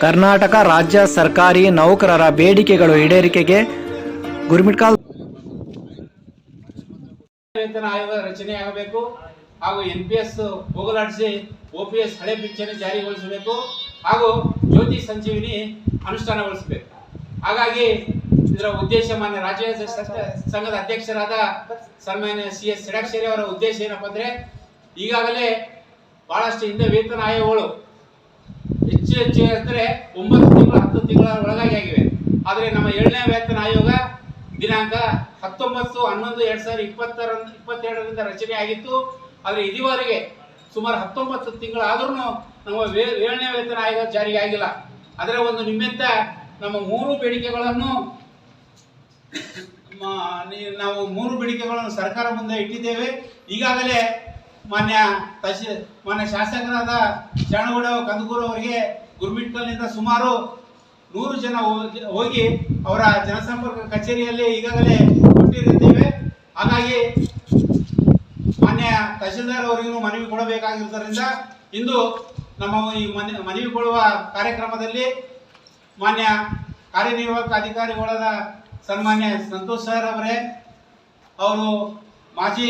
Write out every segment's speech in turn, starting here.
ಕರ್ನಾಟಕ ರಾಜ್ಯ ಸರ್ಕಾರಿ ನೌಕರರ ಬೇಡಿಕೆಗಳು ಈಡೇರಿಕೆಗೆ ಗುರುಮಿಟ್ಕಾಲ್ ವೇತನ ಆಯೋಗ ರಚನೆ ಆಗಬೇಕು ಹಾಗೂ ಎನ್ ಪಿ ಎಸ್ ಹೋಗಲಾಡಿಸಿ ಎಸ್ ಹಳೆ ಪಿಂಚಣಿ ಜಾರಿಗೊಳಿಸಬೇಕು ಹಾಗೂ ಜ್ಯೋತಿ ಸಂಜೀವಿನಿ ಅನುಷ್ಠಾನಗೊಳಿಸಬೇಕು. ಹಾಗಾಗಿ ಇದರ ಉದ್ದೇಶ ಮಾನ್ಯ ರಾಜ್ಯ ಸಂಘದ ಅಧ್ಯಕ್ಷರಾದ ಸನ್ಮಾನ್ಯ ಸಿ ಎಸ್ ಷಡಾಕ್ಷರಿ ಅವರ ಉದ್ದೇಶ ಏನಪ್ಪ ಅಂದ್ರೆ ಈಗಾಗಲೇ ಬಹಳಷ್ಟು ಹಿಂದೆ ವೇತನ ಆಯೋಗಗಳು ಹೆಚ್ಚು ಹೆಚ್ಚು ಅಂದರೆ ಒಂಬತ್ತು ತಿಂಗಳು, ಹತ್ತು ತಿಂಗಳ ಒಳಗಾಗಿ ಆಗಿವೆ. ಆದರೆ ನಮ್ಮ ಏಳನೇ ವೇತನ ಆಯೋಗ ದಿನಾಂಕ ಹತ್ತೊಂಬತ್ತು, ಹನ್ನೊಂದು, ಎರಡು ಸಾವಿರದ ಇಪ್ಪತ್ತರ ಇಪ್ಪತ್ತೆರಡರಿಂದ ರಚನೆ ಆಗಿತ್ತು. ಆದರೆ ಇದುವರೆಗೆ ಸುಮಾರು ಹತ್ತೊಂಬತ್ತು ತಿಂಗಳಾದ್ರೂ ನಮ್ಮ ವೇ- ಏಳನೇ ವೇತನ ಆಯೋಗ ಜಾರಿಗೆ ಆಗಿಲ್ಲ. ಅದರ ಒಂದು ನಿಮಿತ್ತ ನಮ್ಮ ಮೂರು ಬೇಡಿಕೆಗಳನ್ನು ನಾವು ಮೂರು ಬೇಡಿಕೆಗಳನ್ನು ಸರ್ಕಾರ ಮುಂದೆ ಇಟ್ಟಿದ್ದೇವೆ. ಈಗಾಗಲೇ ಮಾನ್ಯ ತಹಶೀ, ಮಾನ್ಯ ಶಾಸಕರಾದ ಶರಣಗೌಡ ಕಂದಕೂರು ಅವರಿಗೆ ಗುರುಮಿಟ್ಕಲ್ನಿಂದ ಸುಮಾರು ನೂರು ಜನ ಹೋಗಿ- ಅವರ ಜನಸಂಪರ್ಕ ಕಚೇರಿಯಲ್ಲಿ ಈಗಾಗಲೇ ಕೊಟ್ಟಿರುತ್ತೇವೆ. ಹಾಗಾಗಿ ಮಾನ್ಯ ತಹಶೀಲ್ದಾರ್ ಅವರಿಗೂ ಮನವಿ ಕೊಡಬೇಕಾಗಿರುವುದರಿಂದ ಇಂದು ನಮ್ಮ ಈ ಮನೆ, ಮನವಿ ಕೊಡುವ ಕಾರ್ಯಕ್ರಮದಲ್ಲಿ ಮಾನ್ಯ ಕಾರ್ಯನಿರ್ವಾಹಕ ಅಧಿಕಾರಿಗಳಾದ ಸನ್ಮಾನ್ಯ ಸಂತೋಷ್ ಸರ್ ಅವರೇ, ಅವರು ಮಾಜಿ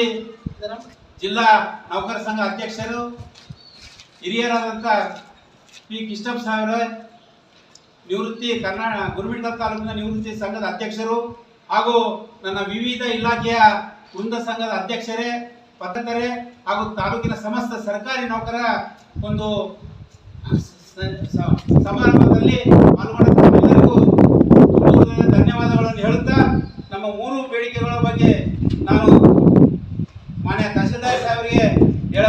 ಜಿಲ್ಲಾ ನೌಕರ ಸಂಘ ಅಧ್ಯಕ್ಷರು ಹಿರಿಯರಾದಂಥ ಪಿ ಕಿಷ್ಟಪ್ ಸಾಹೇಬ್ರೆ, ನಿವೃತ್ತಿ ಕರ್ನಾಟಕ ಗುರುಮಿಟ್ಕಲ್ ತಾಲೂಕಿನ ನಿವೃತ್ತಿ ಸಂಘದ ಅಧ್ಯಕ್ಷರು ಹಾಗೂ ನನ್ನ ವಿವಿಧ ಇಲಾಖೆಯ ವೃಂದ ಸಂಘದ ಅಧ್ಯಕ್ಷರೇ, ಪತ್ರಕರೇ ಹಾಗೂ ತಾಲೂಕಿನ ಸಮಸ್ತ ಸರ್ಕಾರಿ ನೌಕರ ಒಂದು ಸಮಾರಂಭದಲ್ಲಿ ಪಾಲ್ಗೊಂಡ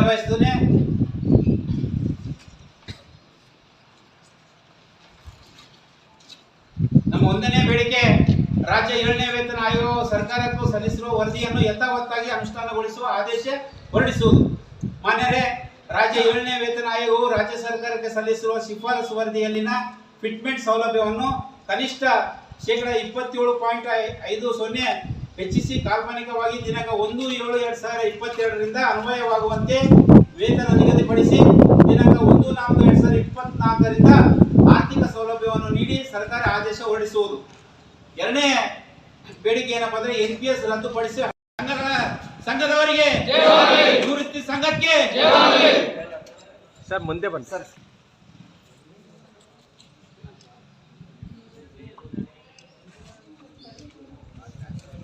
ಬಯಸ್ತೇನೆ ನಮ್ಮ ಒಂದನೇ ಬೇಡಿಕೆ, ರಾಜ್ಯ ಏಳನೇ ವೇತನ ಆಯೋಗ ಸರ್ಕಾರಕ್ಕೂ ಸಲ್ಲಿಸಿರುವ ವರದಿಯನ್ನು ಯಥಾವತ್ತಾಗಿ ಅನುಷ್ಠಾನಗೊಳಿಸುವ ಆದೇಶ ಹೊರಡಿಸುವುದು. ಮಾನ್ಯರೇ, ರಾಜ್ಯ ಏಳನೇ ವೇತನ ಆಯೋಗವು ರಾಜ್ಯ ಸರ್ಕಾರಕ್ಕೆ ಸಲ್ಲಿಸಿರುವ ಶಿಫಾರಸು ವರದಿಯಲ್ಲಿನ ಫಿಟ್ಮೆಂಟ್ ಸೌಲಭ್ಯವನ್ನು ಕನಿಷ್ಠ ಶೇಕಡ ಇಪ್ಪತ್ತೇಳು ಪಾಯಿಂಟ್ ಐದು ಸೊನ್ನೆ ಹೆಚ್ಚಿಸಿ ಕಾಲ್ಪನಿಕವಾಗಿ ದಿನಾಂಕ ಒಂದು ಏಳು ಎರಡ್ ಸಾವಿರ ಇಪ್ಪತ್ತೆರಡರಿಂದ ಅನ್ವಯವಾಗುವಂತೆ ವೇತನ ನಿಗದಿಪಡಿಸಿ ದಿನಾಂಕ ಒಂದು ನಾಲ್ಕು ಎರಡ್ ಸಾವಿರದ ಇಪ್ಪತ್ನಾಲ್ಕರಿಂದ ಆರ್ಥಿಕ ಸೌಲಭ್ಯವನ್ನು ನೀಡಿ ಸರ್ಕಾರ ಆದೇಶ ಹೊರಡಿಸುವುದು. ಎರಡನೇ ಬೇಡಿಕೆ ಏನಪ್ಪಾ ಅಂದ್ರೆ ಎನ್ ಪಿ ಎಸ್ ರದ್ದುಪಡಿಸಿ ಸಂಘಗಳ ಸಂಘದವರಿಗೆ ನಿವೃತ್ತಿ ಸಂಘಕ್ಕೆ ಸರ್ ಮುಂದೆ ಬನ್ನಿ. ಸರ್